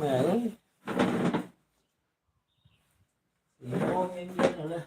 เหมือนสี่โมงเย็นๆเลย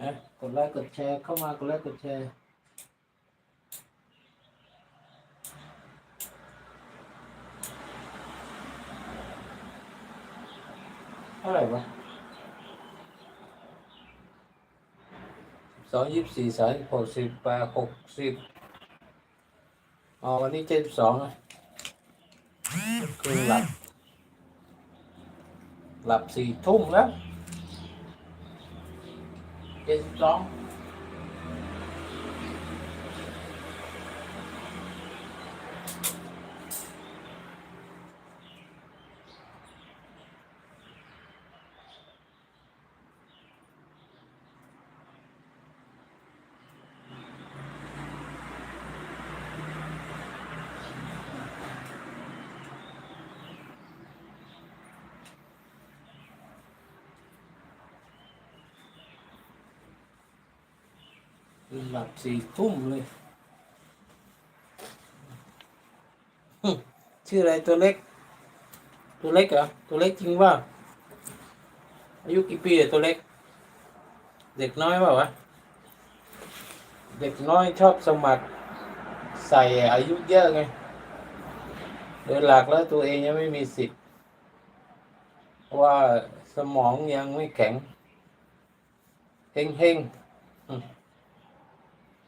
อะกดไลค์กดแชร์เข้าไหร่วะสองยี่สิบสี่สามหกสิบแปดหกสิบอ๋อวันนี้เจ็ดสิบสองคือหลับ หลับสี่ทุ่มแล้วเจ็ดสิบสอง หลับสี่ทุ่มเลยหึชื่ออะไรตัวเล็ก ตัวเล็กเหรอ ตัวเล็กจริงว่า อายุกี่ปีอะตัวเล็ก เด็กน้อยเปล่าวะ เด็กน้อยชอบสมัคร ใส่อายุเยอะไง โดยหลักแล้วตัวเองยังไม่มีสิทธิ์ว่าสมองยังไม่แข็ง เฮงเฮง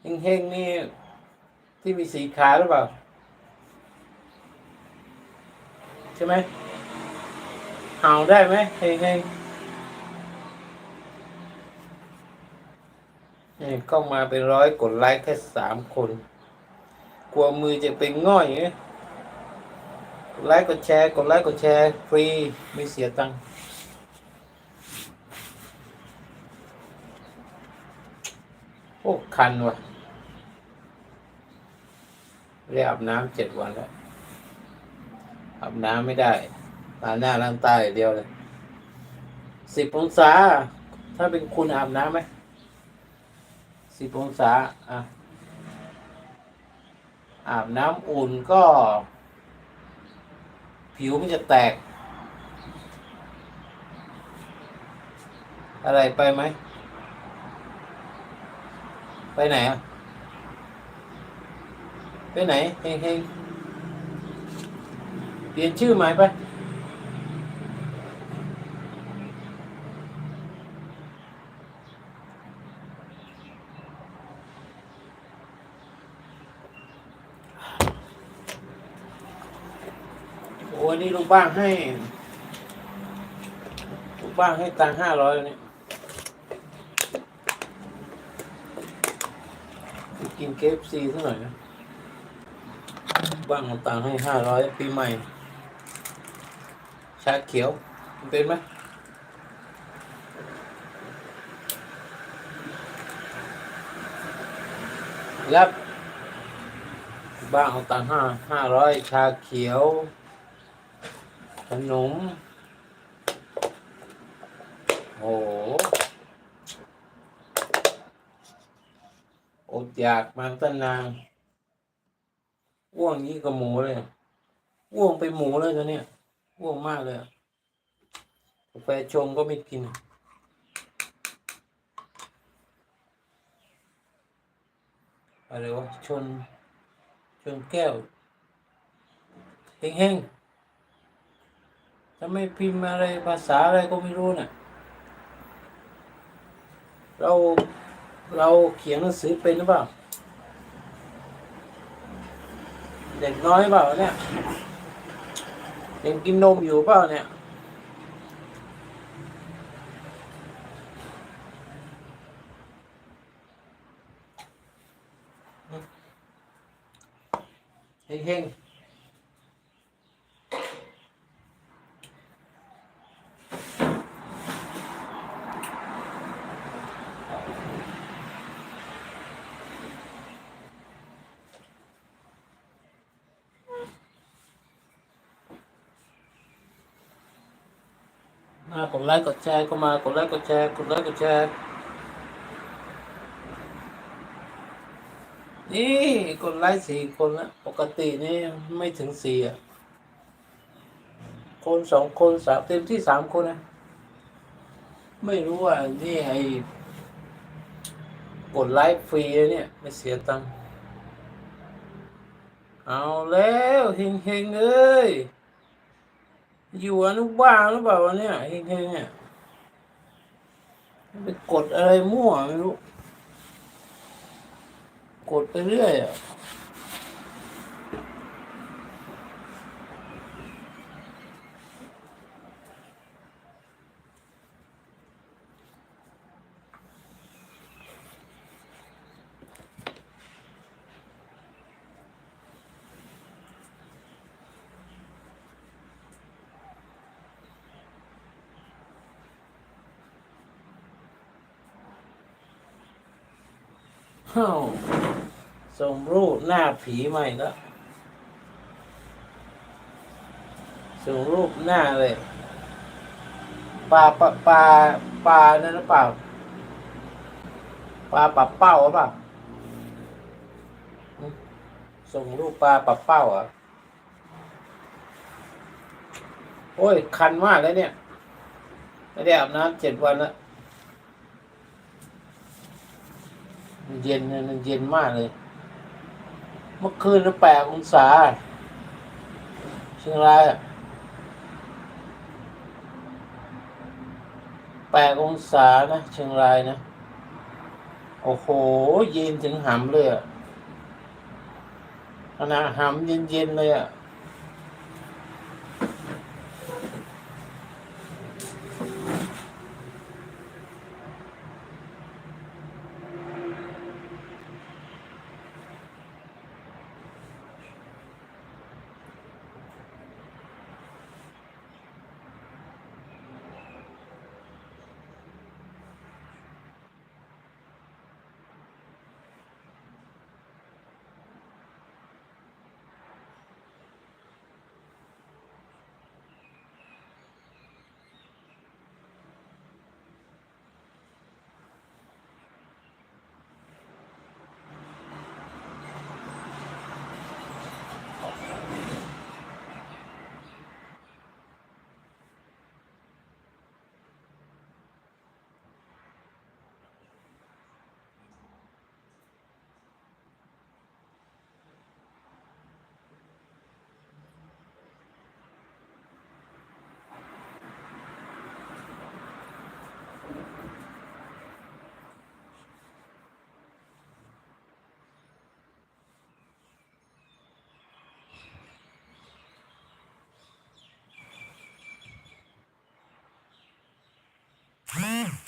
เฮงเฮงๆนี่ที่มีสีขาวหรือเปล่า ใช่ไหมเห่าได้ไหมเฮงเฮงนี่เข้ามาเป็นร้อยกดไลค์แค่สามคน กลัวมือจะเป็นง่อยไงกดไลค์กดแชร์ กดไลค์กดแชร์ฟรีไม่เสียตังค์โอ้ คันว่ะ ได้อาบน้ำเจ็ดวันแล้วอาบน้ำไม่ได้ล้างหน้าล้างตาอย่างเดียวเลยสิบองศา ถ้าเป็นคุณอาบน้ำไหมสิบองศาอะอาบน้ำอุ่นก็ ผิวมันจะแตก อะไรไปไหม ไปไหนอะ ไปไหนเฮงเฮงเปลี่ยนชื่อใหม่ไปโอ้ยนี่ลุงบ้างให้ลุงบ้างให้ตังห้าร้อยเนี่ยกินเคฟซีซะหน่อยนะ บ้างเอาตังให้ห้าร้อยปีใหม่ ชาเขียวมันเป็นไหมรับบ้างเอาตังห้าห้าร้อยชาเขียว ขนม โอ้โหอดอยากมาตั้งนาน อ้วงนี้กับหมูเลยอ้วงไปหมูเลยตอนเนี้ยอ้วงมากเลยกาแฟชงก็ไม่กินอะไรวะชน ชนแก้วเฮงๆถ้าไม่พิมพ์อะไรภาษาอะไรก็ไม่รู้น่ะ เราเราเขียนหนังสือเป็นหรือเปล่า เด็กน้อยเปล่าเนี่ยยังกินนมอยู่เปล่าเนี่ยเฮงๆากดไลค์กดแชร์ก็มากดไลค์กดแชร์กดไลค์กดแชร์นี่กดไลค์สี่คนละปกตินี่ไม่ถึงสี่อะ คนสองคนสามเต็มที่สามคนนะไม่รู้ว่านี่ไอ้กดไลค์ฟรีเนี่ยไม่เสียตังค์เอาแล้วเฮงเฮงเอ้ย อยู่อนุบาลหรือเปล่าวะเนี่ยไอ้แค่เนี่ยไปกดอะไรมั่วไม่รู้ กดไปเรื่อยอะ ฮ้าส่งรูปหน้าผีใหม่แล้วส่งรูปหน้าเลยปลาปลาปลาปลานั่นหรือเปล่าปลาปับเป้าหรือเปล่าส่งรูปปลาปับเป้าอะโอ้ยคันมากเลยเนี่ย ไม่ได้อาบน้ำเจ็ดวันแล้ว มัน เย็นมันเย็นมากเลย เมื่อคืนนะแปดองศาเชียงรายแปดองศานะเชียงรายนะ โอ้โห เย็นถึงหำเลยอะขนาดหำเย็นๆเลยอะ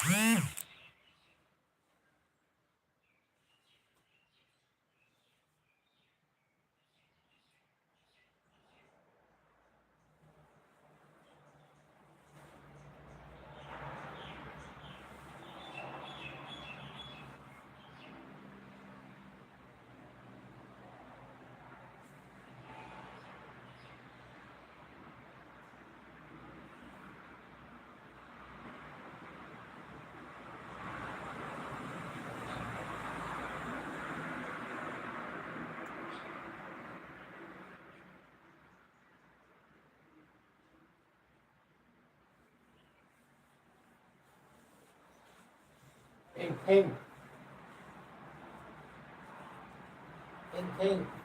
Yeah. เพ่งเ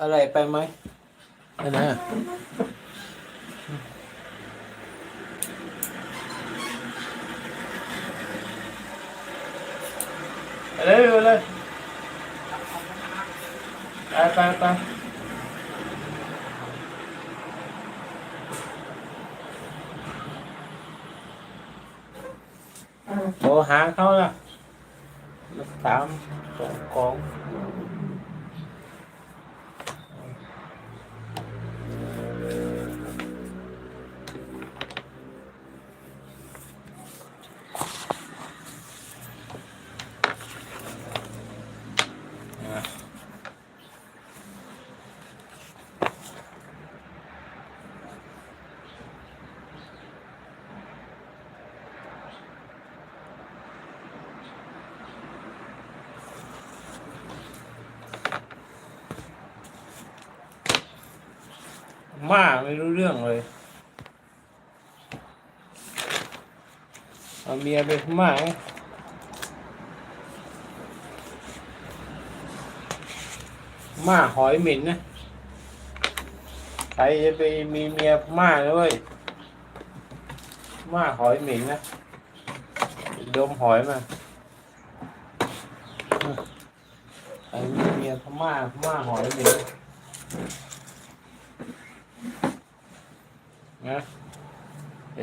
อะไรไปไหมอันนั้นอะไปเลยไปเลยไปไปไปโอ้หาเขาละมาถามส่งของ มาไม่รู้เรื่องเลยเอาเมียไปมาไงมาหอยเหม็นนะใครจะไปมีเมียม่าเลยมาหอยเหม็นนะดมหอยมาใครมีเมียพม่าม่าหอยเหม็นนะ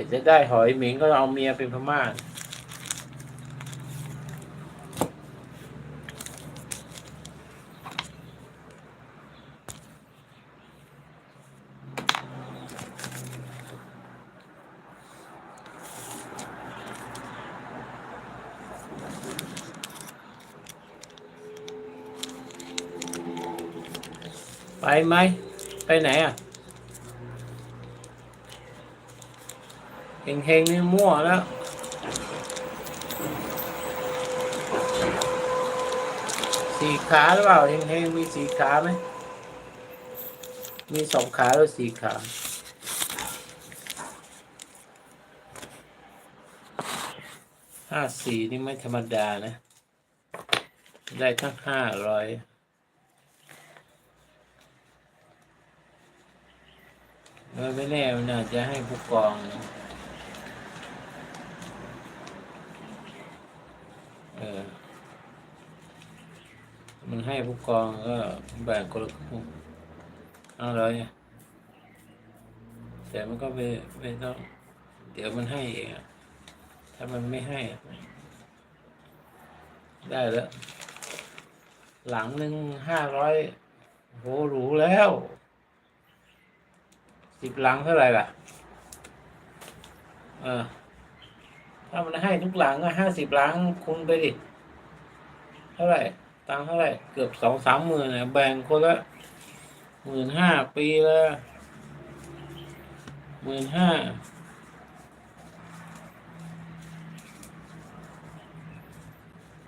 เดี๋ยวจะได้หอยหม็นก็เอาเมียเป็นพม่าไปไหมไปไหนอะ เฮงๆนี่มั่วแล้วสี่ขาหรือเปล่าเฮงเฮงๆมีสี่ขาไหมมีสองขาหรือสี่ขาห้าสี่นี่ไม่ธรรมดานะ ได้ทั้งห้าร้อยไม่แน่นอาจจะให้ผู้กองนะเออ มันให้ผู้กองก็แบ่งคนละครึ่งเอาเลยแต่มันก็ไม่ไม่ต้อง เดี๋ยวมันให้เองถ้ามันไม่ให้ ได้แล้ว หลังหนึ่งห้าร้อยโหหรูแล้วสิบหลังเท่าไหร่ล่ะ เออ ถ้ามันให้ทุกหลังก็ห้าสิบหลังคูณไปดิ เท่าไหร่ ตังเท่าไหร่ เกือบสองสามหมื่นนะแบ่งคนละหมื่นห้าปีละหมื่นห้า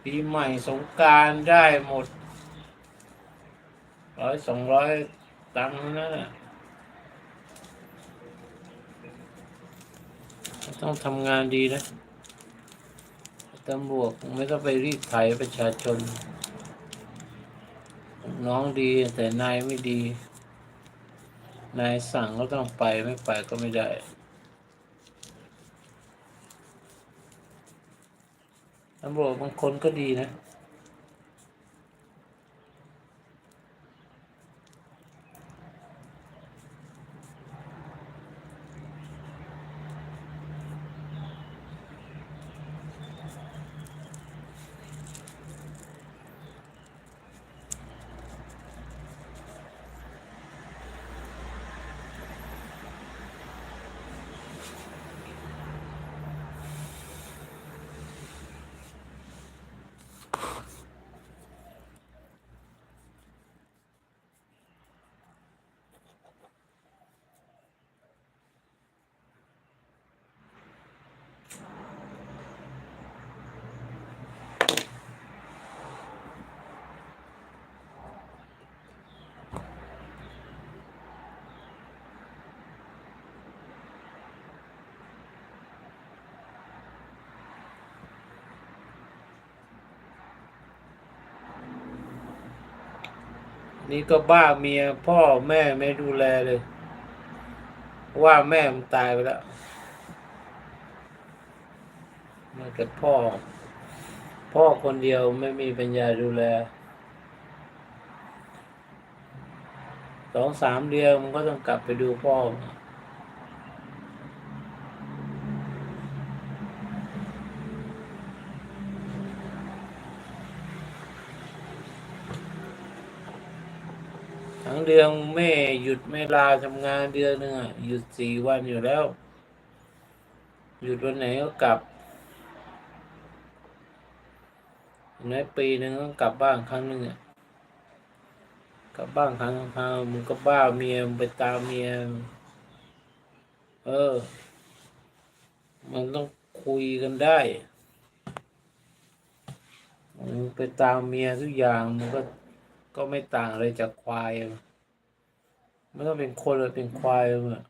ปีใหม่สงการได้หมดร้อยสองร้อยตังค์นั่นน่ะต้องทำงานดีนะ ตำรวจไม่ต้องไปรีดไถประชาชน น้องดีแต่นายไม่ดี นายสั่งก็ต้องไปไม่ไปก็ไม่ได้ตำรวจบางคนก็ดีนะ นี่ก็บ้าเมียพ่อแม่ไม่ดูแลเลย ว่าแม่มันตายไปแล้วมากับพ่อ พ่อคนเดียวไม่มีปัญญาดูแลสองสามเดือนมันก็ต้องกลับไปดูพ่อ เดือนแม่หยุดไม่ลาทำงานเดือนหนึ่งอะหยุดสี่วันอยู่แล้ว หยุดวันไหนก็กลับในปีหนึ่งก็กลับบ้านครั้งหนึ่งอะกลับบ้านครั้งครั้งมึงก็บ้าเมียมึงไปตามเมียเออ มันต้องคุยกันได้มึงไปตามเมียทุกอย่างมันก็ก็ไม่ต่างอะไรจากควาย ไม่ต้องเป็นคนเลยเป็นควายมึงอะ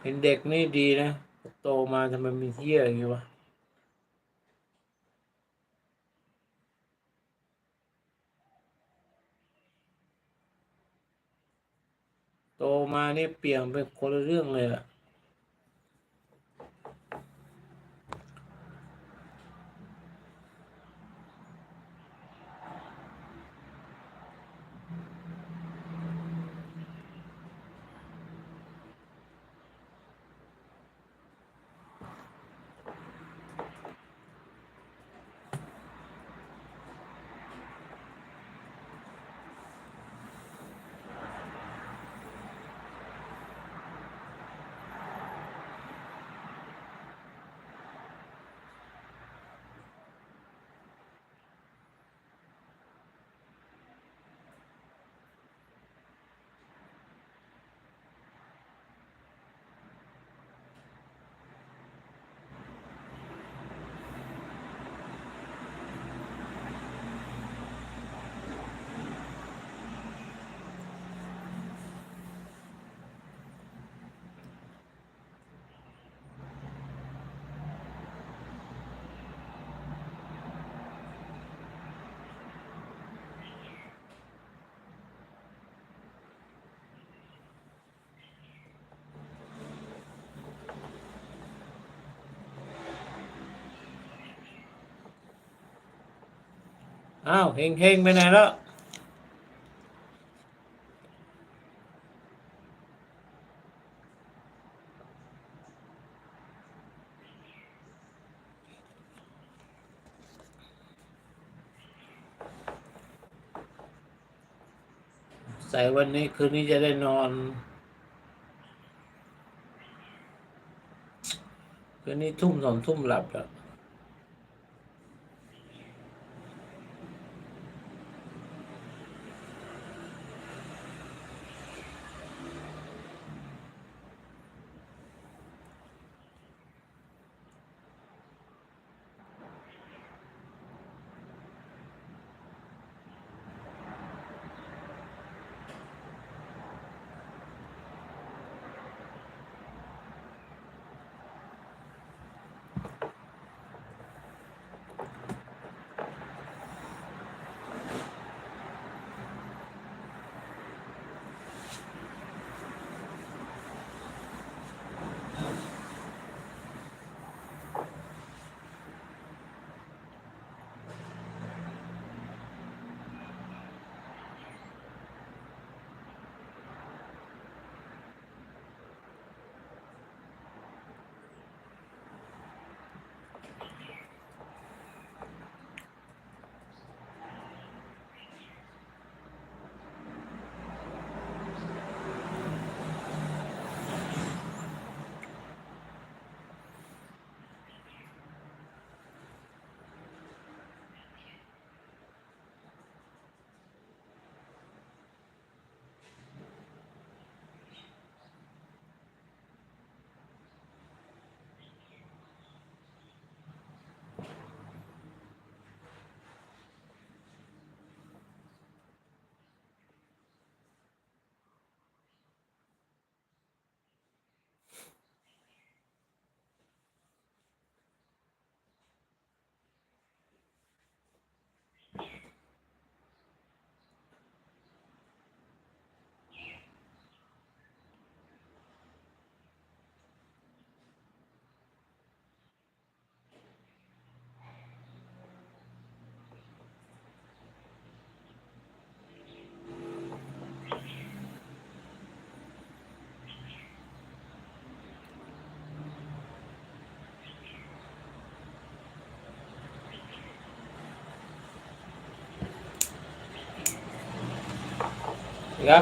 เป็นเด็กนี่ดีนะ โตมาทำไมมีเที่ยอย่างงี้วะโตมานี่เปลี่ยนเป็นคนละเรื่องเลยอะ อ้าวเฮงเฮงไปไหนแล้วใส่วันนี้คืนนี้จะได้นอน คืนนี้ทุ่มสองทุ่มหลับแล้ว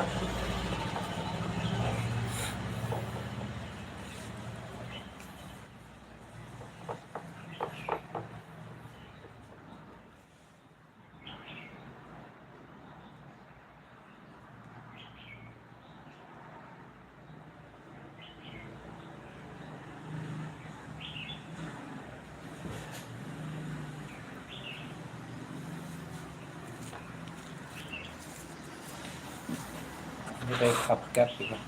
ค รับ